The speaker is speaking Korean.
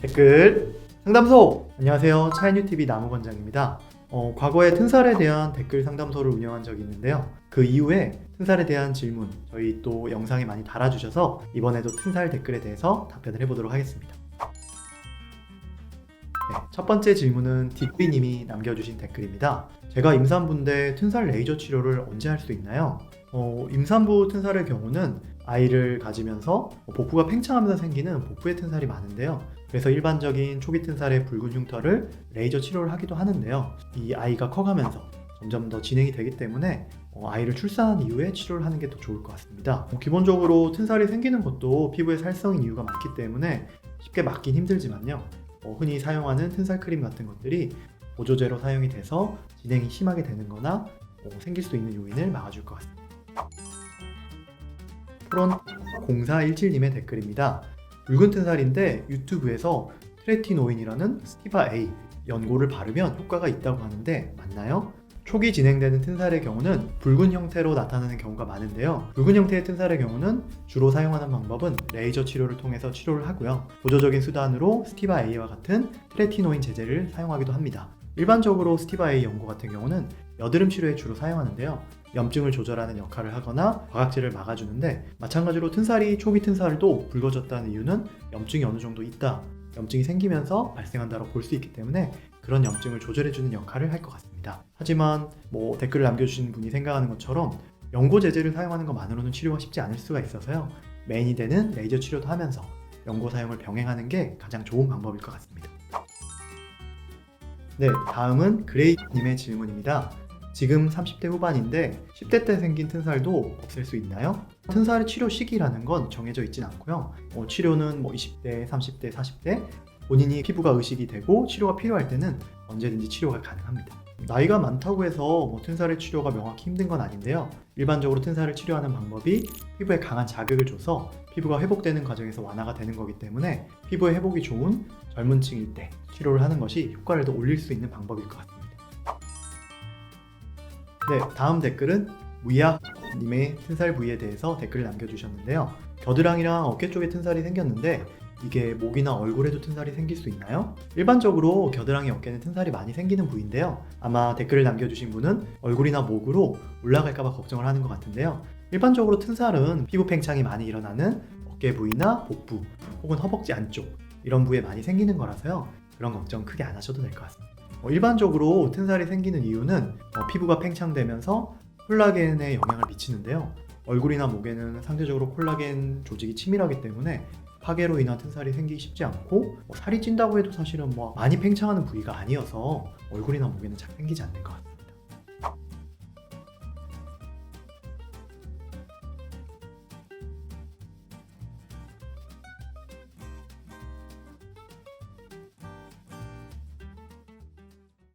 댓글. 상담소. 안녕하세요. 차이뉴TV 나무관장입니다. 어, 과거에 튼살에 대한 댓글 상담소를 운영한 적이 있는데요. 그 이후에 튼살에 대한 질문 저희 또 영상에 많이 달아주셔서 이번에도 튼살 댓글에 대해서 답변을 해보도록 하겠습니다. 네, 첫 번째 질문은 뒷비님이 남겨주신 댓글입니다. 제가 임산부인데 튼살 레이저 치료를 언제 할 수 있나요? 어, 임산부 튼살의 경우는 아이를 가지면서 복부가 팽창하면서 생기는 복부의 튼살이 많은데요. 그래서 일반적인 초기 튼살의 붉은 흉터를 레이저 치료를 하기도 하는데요. 이 아이가 커가면서 점점 더 진행이 되기 때문에 어, 아이를 출산한 이후에 치료를 하는 게 더 좋을 것 같습니다. 어, 기본적으로 튼살이 생기는 것도 피부의 살성인 이유가 많기 때문에 쉽게 막긴 힘들지만요. 어, 흔히 사용하는 튼살 크림 같은 것들이 보조제로 사용이 돼서 진행이 심하게 되는 거나 어, 생길 수 있는 요인을 막아줄 것 같습니다. 프론 0417님의 댓글입니다. 붉은 튼 살인데 유튜브에서 트레티노인이라는 스티바 A 연고를 바르면 효과가 있다고 하는데 맞나요? 초기 진행되는 튼살의 경우는 붉은 형태로 나타나는 경우가 많은데요. 붉은 형태의 튼살의 경우는 주로 사용하는 방법은 레이저 치료를 통해서 치료를 하고요. 보조적인 수단으로 스티바 A와 같은 트레티노인 제제를 사용하기도 합니다. 일반적으로 스티바 A 연고 같은 경우는 여드름 치료에 주로 사용하는데요. 염증을 조절하는 역할을 하거나 과각질을 막아주는데 마찬가지로 튼살이 초기 튼살도 붉어졌다는 이유는 염증이 어느 정도 있다. 염증이 생기면서 발생한다고 볼 수 있기 때문에 그런 염증을 조절해주는 역할을 할 것 같습니다. 하지만 뭐 댓글을 남겨주신 분이 생각하는 것처럼 연고 제제를 사용하는 것만으로는 치료가 쉽지 않을 수가 있어서요. 메인이 되는 레이저 치료도 하면서 연고 사용을 병행하는 게 가장 좋은 방법일 것 같습니다. 네, 다음은 그레이님의 질문입니다. 지금 30대 후반인데 10대 때 생긴 튼살도 없앨 수 있나요? 튼살 치료 시기라는 건 정해져 있진 않고요. 뭐 치료는 뭐 20대, 30대, 40대 본인이 피부가 의식이 되고 치료가 필요할 때는 언제든지 치료가 가능합니다. 나이가 많다고 해서 뭐 튼살의 치료가 명확히 힘든 건 아닌데요. 일반적으로 튼살을 치료하는 방법이 피부에 강한 자극을 줘서 피부가 회복되는 과정에서 완화가 되는 거기 때문에 피부의 회복이 좋은 젊은 층일 때 치료를 하는 것이 효과를 더 올릴 수 있는 방법일 것 같습니다. 네, 다음 댓글은 무야님의 튼살 부위에 대해서 댓글을 남겨주셨는데요. 겨드랑이랑 어깨 쪽에 튼살이 생겼는데 이게 목이나 얼굴에도 튼살이 생길 수 있나요? 일반적으로 겨드랑이 어깨는 튼살이 많이 생기는 부위인데요. 아마 댓글을 남겨주신 분은 얼굴이나 목으로 올라갈까봐 걱정을 하는 것 같은데요. 일반적으로 튼살은 피부 팽창이 많이 일어나는 어깨 부위나 복부 혹은 허벅지 안쪽 이런 부위에 많이 생기는 거라서요. 그런 걱정 크게 안 하셔도 될 것 같습니다. 어, 일반적으로 튼살이 생기는 이유는 어, 피부가 팽창되면서 콜라겐에 영향을 미치는데요. 얼굴이나 목에는 상대적으로 콜라겐 조직이 치밀하기 때문에 파괴로 인한 튼살이 생기기 쉽지 않고 뭐 살이 찐다고 해도 사실은 뭐 많이 팽창하는 부위가 아니어서 얼굴이나 목에는 잘 생기지 않는 것 같아요.